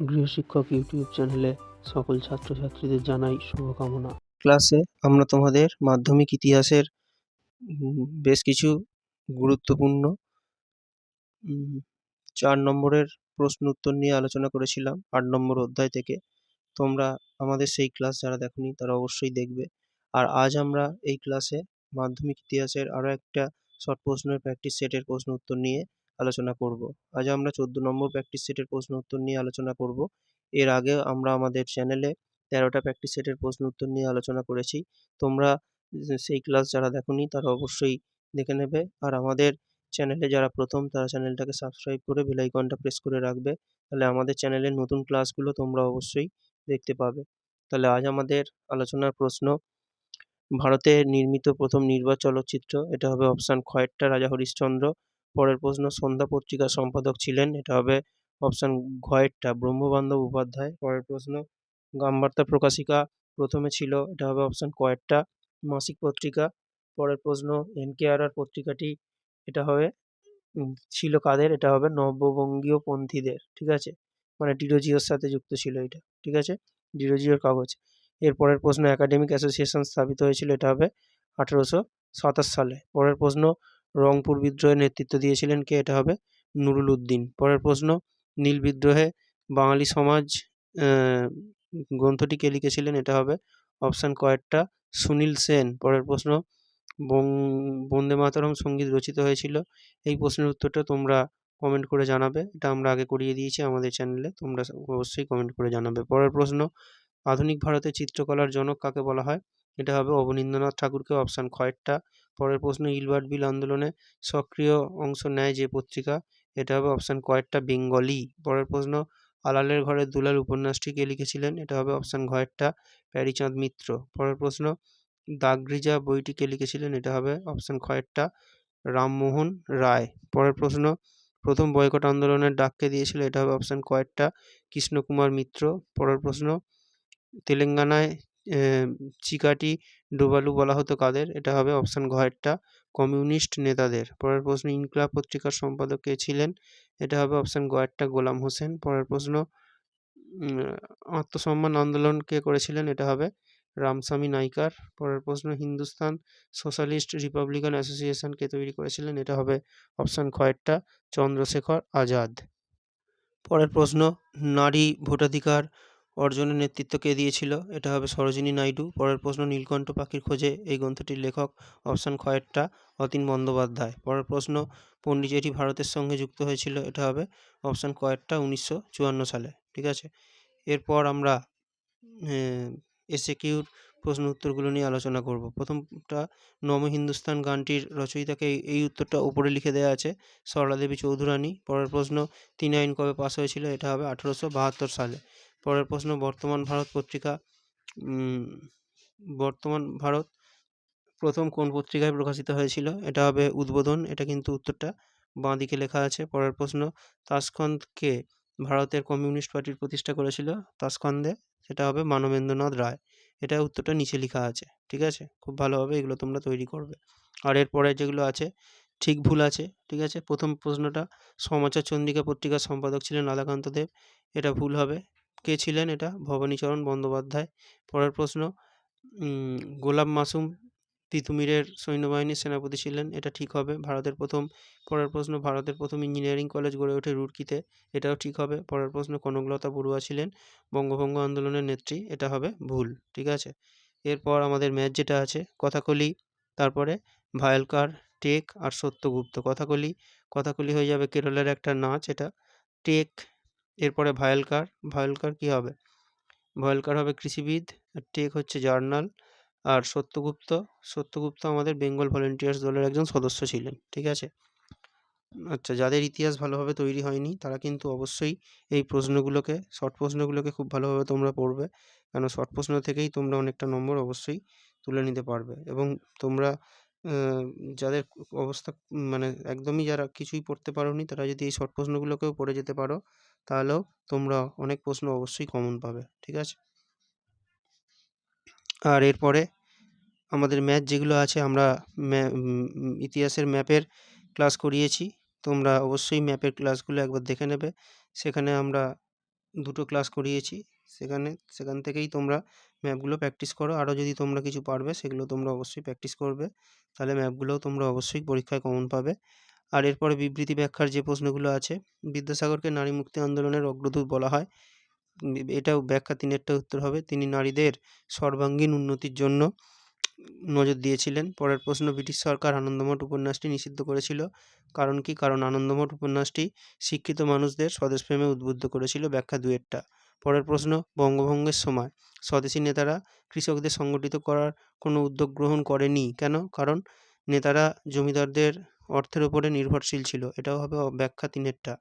গৃহশিক্ষক YouTube চ্যানেলে সকল ছাত্রছাত্রীদের জানাই শুভকামনা। ক্লাসে আমরা তোমাদের মাধ্যমিক ইতিহাসের বেশ কিছু গুরুত্বপূর্ণ চার নম্বরের প্রশ্ন উত্তর নিয়ে আলোচনা করেছিলাম, আট নম্বর অধ্যায় থেকে। তোমরা আমাদের সেই ক্লাস যারা দেখোনি তারা অবশ্যই দেখবে। আর আজ আমরা এই ক্লাসে মাধ্যমিক ইতিহাসের আরও একটা শর্ট প্রশ্নের প্র্যাকটিস সেটের প্রশ্ন উত্তর নিয়ে আলোচনা করব। আজ আমরা চোদ্দ নম্বর প্র্যাকটিস সেটের প্রশ্ন উত্তর নিয়ে আলোচনা করব। এর আগে আমরা আমাদের চ্যানেলে তেরোটা প্র্যাকটিস সেটের প্রশ্ন উত্তর নিয়ে আলোচনা করেছি। তোমরা সেই ক্লাস যারা দেখোনি তারা অবশ্যই দেখে নেবে। আর আমাদের চ্যানেলে যারা প্রথম তারা চ্যানেলটাকে সাবস্ক্রাইব করে বেল আইকনটা প্রেস করে রাখবে। তাহলে আমাদের চ্যানেলের নতুন ক্লাসগুলো তোমরা অবশ্যই দেখতে পাবে। তাহলে আজ আমাদের আলোচনার প্রশ্ন, ভারতে নির্মিত প্রথম নির্বাক চলচ্চিত্র এটা হবে অপশান খয়েরটা রাজা হরিশ্চন্দ্র। পরের প্রশ্ন, সন্ধ্যা পত্রিকার সম্পাদক ছিলেন, এটা হবে অপশান ঘয়েরটা, ব্রহ্মবান্ধব উপাধ্যায়। পরের প্রশ্ন গ্রামবার্তা প্রকাশিকা প্রথমে ছিল, এটা হবে অপশান কয়েরটা, মাসিক পত্রিকা। পরের প্রশ্ন এন কে আর আর পত্রিকাটি, এটা হবে ছিল কাদের? এটা হবে নববঙ্গীয় পন্থীদের, ঠিক আছে? মানে ডিরোজিওর সাথে যুক্ত ছিল এটা, ঠিক আছে? ডিরোজিওর কাগজ। এর পরের প্রশ্ন, একাডেমিক অ্যাসোসিয়েশন স্থাপিত হয়েছিল, এটা হবে আঠেরোশো সাতাশ সালে। পরের প্রশ্ন রংপুর বিদ্রোহের নেতৃত্ব দিয়েছিলেন কে? এটা হবে নুরুল উদ্দিন। পরের প্রশ্ন, নীল বিদ্রোহে বাঙালি সমাজ গ্রন্থটি কে লিখেছিলেন? এটা হবে অপশান কয়েকটা, সুনীল সেন। পরের প্রশ্ন বন্দে মাতরম সংগীত রচিত হয়েছিল? এই প্রশ্নের উত্তরটা তোমরা কমেন্ট করে জানাবে। এটা আমরা আগে করিয়ে দিয়েছি আমাদের চ্যানেলে তোমরা অবশ্যই কমেন্ট করে জানাবে। পরের প্রশ্ন, আধুনিক ভারতের চিত্রকলার জনক কাকে বলা হয়? এটা হবে অবনীন্দ্রনাথ ঠাকুরকে অপশান খয়েরটা পরের প্রশ্ন, ইলবার্ট বিল আন্দোলনে সক্রিয় অংশ নেয় যে পত্রিকা? এটা হবে অপশান কয়েকটা, বেঙ্গলি। পরের প্রশ্ন, আলালের ঘরের দুলাল উপন্যাসটি কে লিখেছিলেন? এটা হবে অপশান ঘয়েরটা প্যারিচাঁদ মিত্র। পরের প্রশ্ন, দাগরিজা বইটি কে লিখেছিলেন? এটা হবে অপশান খয়েরটা রামমোহন রায়। পরের প্রশ্ন, প্রথম বয়কট আন্দোলনের ডাককে দিয়েছিল? এটা হবে অপশান কয়েকটা, কৃষ্ণকুমার মিত্র। পরের প্রশ্ন, তেলেঙ্গানায় চিকাটি ডোবালু বলা হতো কাদের? এটা হবে অপশান ঘয়েরটা। কমিউনিস্ট নেতাদের। পরের প্রশ্ন, ইনকলাব পত্রিকার সম্পাদক কে ছিলেন? এটা হবে অপশান গয়েরটা গোলাম হোসেন। পরের প্রশ্ন আত্মসম্মান আন্দোলন কে করেছিলেন? এটা হবে রামস্বামী নাইকার। পরের প্রশ্ন, হিন্দুস্তান সোশ্যালিস্ট রিপাবলিকান অ্যাসোসিয়েশন কে তৈরি করেছিলেন? এটা হবে অপশান খয়েরটা চন্দ্রশেখর আজাদ। পরের প্রশ্ন, নারী ভোটাধিকার অর্জনের নেতৃত্ব কে দিয়েছিল? এটা হবে সরোজিনী নাইডু। পরের প্রশ্ন, নীলকণ্ঠ পাখির খোঁজে এই গ্রন্থটির লেখক অপশান খয়েরটা অতীন বন্দ্যোপাধ্যায়। পরের প্রশ্ন পণ্ডিচেরি ভারতের সঙ্গে যুক্ত হয়েছিল? এটা হবে অপশান কয়েকটা উনিশশো চুয়ান্ন সালে। ঠিক আছে? এরপর আমরা এসে কিউর প্রশ্ন উত্তরগুলো নিয়ে আলোচনা করব। প্রথমটা, নম হিন্দুস্তান গানটির রচয়িতাকে এই- উত্তরটা উপরে লিখে দেওয়া আছে সরলা দেবী চৌধুরানী। পরের প্রশ্ন, তিন আইন কবে পাস হয়েছিল? এটা হবে আঠেরোশো বাহাত্তর সালে। পরের প্রশ্ন, বর্তমান ভারত পত্রিকা বর্তমান ভারত প্রথম কোন পত্রিকায় প্রকাশিত হয়েছিল? এটা হবে উদ্বোধন, এটা কিন্তু উত্তরটা বাঁ দিকে লেখা আছে। পরের প্রশ্ন তাসখন্দকে ভারতের কমিউনিস্ট পার্টির প্রতিষ্ঠা করেছিল? তাসখন্দে, সেটা হবে মানবেন্দ্রনাথ রায়। এটা উত্তরটা নিচে লেখা আছে, ঠিক আছে? খুব ভালোভাবে এগুলো তোমরা তৈরি করবে। আর এরপরে যেগুলো আছে, ঠিক ভুল আছে, ঠিক আছে? প্রথম প্রশ্নটা সমাচার চন্দ্রিকা পত্রিকার সম্পাদক ছিলেন রাধাকান্ত দেব। এটা ভুল হবে। কে ছিলেন এটা? ভবানীচরণ বন্দ্যোপাধ্যায়। পরের প্রশ্ন গোলাম মাসুম তিতুমিরের সৈন্যবাহিনীর সেনাপতি ছিলেন, এটা ঠিক হবে? ভারতের প্রথম, পরের প্রশ্ন, ভারতের প্রথম ইঞ্জিনিয়ারিং কলেজ গড়ে ওঠে রুড়কিতে, এটাও ঠিক হবে? পরের প্রশ্ন, কনকলতা বড়ুয়া ছিলেন, বঙ্গভঙ্গ আন্দোলনের নেত্রী, এটা হবে ভুল, ঠিক আছে? এরপর আমাদের ম্যাথ যেটা আছে, কথাকলি, তারপরে ভায়লকার টেক আর সত্যগুপ্ত, কথাকলি কথাকলি হয়ে যাবে কেরলের একটা নাচ, এটা টেক এরপরে ভায়লকার ভায়লকার কি হবে? ভয়লকার হবে কৃষিবিদ টেক হচ্ছে জার্নাল, আর সত্যগুপ্ত সত্যগুপ্ত আমাদের বেঙ্গল ভলেন্টিয়ার্স দলের একজন সদস্য ছিলেন, ঠিক আছে? আচ্ছা যাদের ইতিহাস ভালোভাবে তৈরি হয়নি, তারা কিন্তু অবশ্যই এই প্রশ্নগুলোকে, শর্ট প্রশ্নগুলোকে খুব ভালোভাবে তোমরা পড়বে, কেন শর্ট প্রশ্ন থেকেই তোমরা অনেকটা নম্বর অবশ্যই তুলে নিতে পারবে, এবং তোমরা যাদের অবস্থা মানে একদমই যারা কিছুই পড়তে পারোনি, তারা যদি এই শর্ট প্রশ্নগুলোকেও পড়ে যেতে পারো, তাহলেও তোমরা অনেক প্রশ্ন অবশ্যই কমন পাবে, ঠিক আছে? আর এরপরে আমাদের ম্যাথ যেগুলো আছে, আমরা ইতিহাসের ম্যাপের ক্লাস করিয়েছি। তোমরা অবশ্যই ম্যাপের ক্লাসগুলো একবার দেখে নেবে। সেখানে আমরা দুটো ক্লাস করিয়েছি। সেখানে, সেখান থেকেই তোমরা ম্যাপগুলো প্র্যাকটিস করো। আরও যদি তোমরা কিছু পারবে, সেগুলো তোমরা অবশ্যই প্র্যাকটিস করবে। তাহলে ম্যাপগুলোও তোমরা অবশ্যই পরীক্ষায় কমন পাবে। আর এরপরে বিবৃতি ব্যাখ্যার যে প্রশ্নগুলো আছে, বিদ্যাসাগরকে নারী মুক্তি আন্দোলনের অগ্রদূত বলা হয়। এটাও ব্যাখ্যা তিনেরটা উত্তর হবে। তিনি নারীদের সর্বাঙ্গীন উন্নতির জন্য নজর দিয়েছিলেন। পরের প্রশ্ন, ব্রিটিশ সরকার আনন্দমঠ উপন্যাসটি নিষিদ্ধ করেছিল। কারণ কি? কারণ আনন্দমঠ উপন্যাসটি শিক্ষিত মানুষদের স্বদেশপ্রেমে উদ্বুদ্ধ করেছিল। ব্যাখ্যা দুয়েরটা। পরের প্রশ্ন, বঙ্গভঙ্গের সময় স্বদেশী নেতারা কৃষকদের সংগঠিত করার কোনো উদ্যোগ গ্রহণ করেনি কেন? কারণ নেতারা জমিদারদের অর্থের উপরে নির্ভরশীল ছিল। এটাও হবে ব্যাখ্যা তিনেরটা।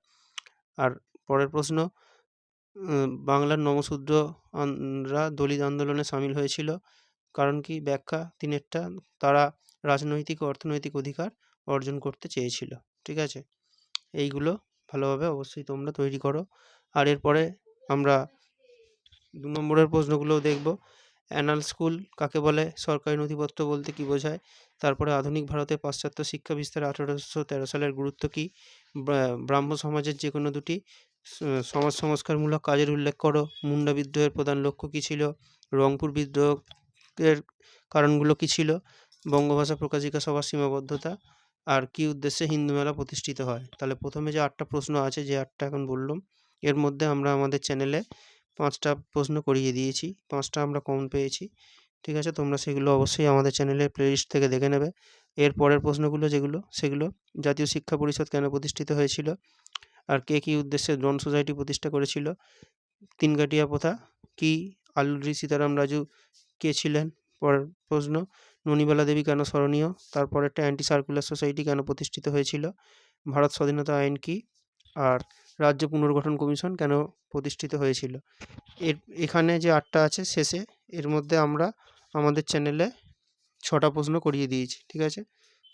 আর পরের প্রশ্ন বাংলার নমশূদ্ররা দলিত আন্দোলনে সামিল হয়েছিল কারণ কি? ব্যাখ্যা তিনেরটা, তারা রাজনৈতিক অর্থনৈতিক অধিকার অর্জন করতে চেয়েছিল। ঠিক আছে? এইগুলো ভালোভাবে অবশ্যই তোমরা তৈরি করো। আর এরপরে আমরা দু নম্বরের প্রশ্নগুলোও দেখব। অ্যানাল স্কুল কাকে বলে? সরকারি নথিপত্র বলতে কী বোঝায়? তারপরে আধুনিক ভারতে পাশ্চাত্য শিক্ষা বিস্তারে আঠারোশো তেরো সালের গুরুত্ব কী? ব্রাহ্ম সমাজের যে কোনো দুটি সমাজ সংস্কারমূলক কাজের উল্লেখ করো। মুন্ডা বিদ্রোহের প্রধান লক্ষ্য কী ছিল? রংপুর বিদ্রোহের কারণগুলো কী ছিল? বঙ্গভাষা প্রকাশিকা সভার সীমাবদ্ধতা আর কী উদ্দেশ্যে হিন্দু মেলা প্রতিষ্ঠিত হয়? তাহলে প্রথমে যে আটটা প্রশ্ন আছে, যে আটটা এখন বললাম। এর মধ্যে আমরা আমাদের চ্যানেলে পাঁচটা প্রশ্ন করিয়ে দিয়েছি, পাঁচটা আমরা কমন পেয়েছি, ঠিক আছে? তোমরা সেগুলো অবশ্যই আমাদের চ্যানেলের প্লেলিস্ট থেকে দেখে নেবে। এর পরের প্রশ্নগুলো যেগুলো, সেগুলো জাতীয় শিক্ষা পরিষদ কেন প্রতিষ্ঠিত হয়েছিল? আর কে কী উদ্দেশ্যে ড্রোন সোসাইটি প্রতিষ্ঠা করেছিল? তিনকাটিয়া প্রথা, কি আলুরি সীতারাম রাজু কে ছিলেন? পরের প্রশ্ন, ননিবালা দেবী কেন স্মরণীয়? তারপরেরটা অ্যান্টি সার্কুলার সোসাইটি কেন প্রতিষ্ঠিত হয়েছিল? ভারত স্বাধীনতা আইন কি? আর রাজ্য পুনর্গঠন কমিশন কেন প্রতিষ্ঠিত হয়েছিল। এর, এখানে যে আটটা আছে শেষে, এর মধ্যে আমরা আমাদের চ্যানেলে ছটা প্রশ্ন করিয়ে দিয়েছি, ঠিক আছে?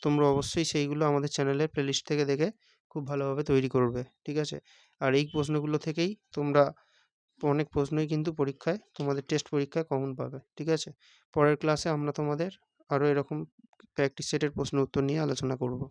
তোমরা অবশ্যই সেইগুলো আমাদের চ্যানেলের প্লেলিস্ট থেকে দেখে খুব ভালোভাবে তৈরি করবে, ঠিক আছে? আর এই প্রশ্নগুলো থেকেই তোমরা অনেক প্রশ্নই কিন্তু পরীক্ষায়, তোমাদের টেস্ট পরীক্ষায় কমন পাবে, ঠিক আছে? পরের ক্লাসে আমরা তোমাদের আরও এরকম প্র্যাকটিস সেটের প্রশ্ন উত্তর নিয়ে আলোচনা করব।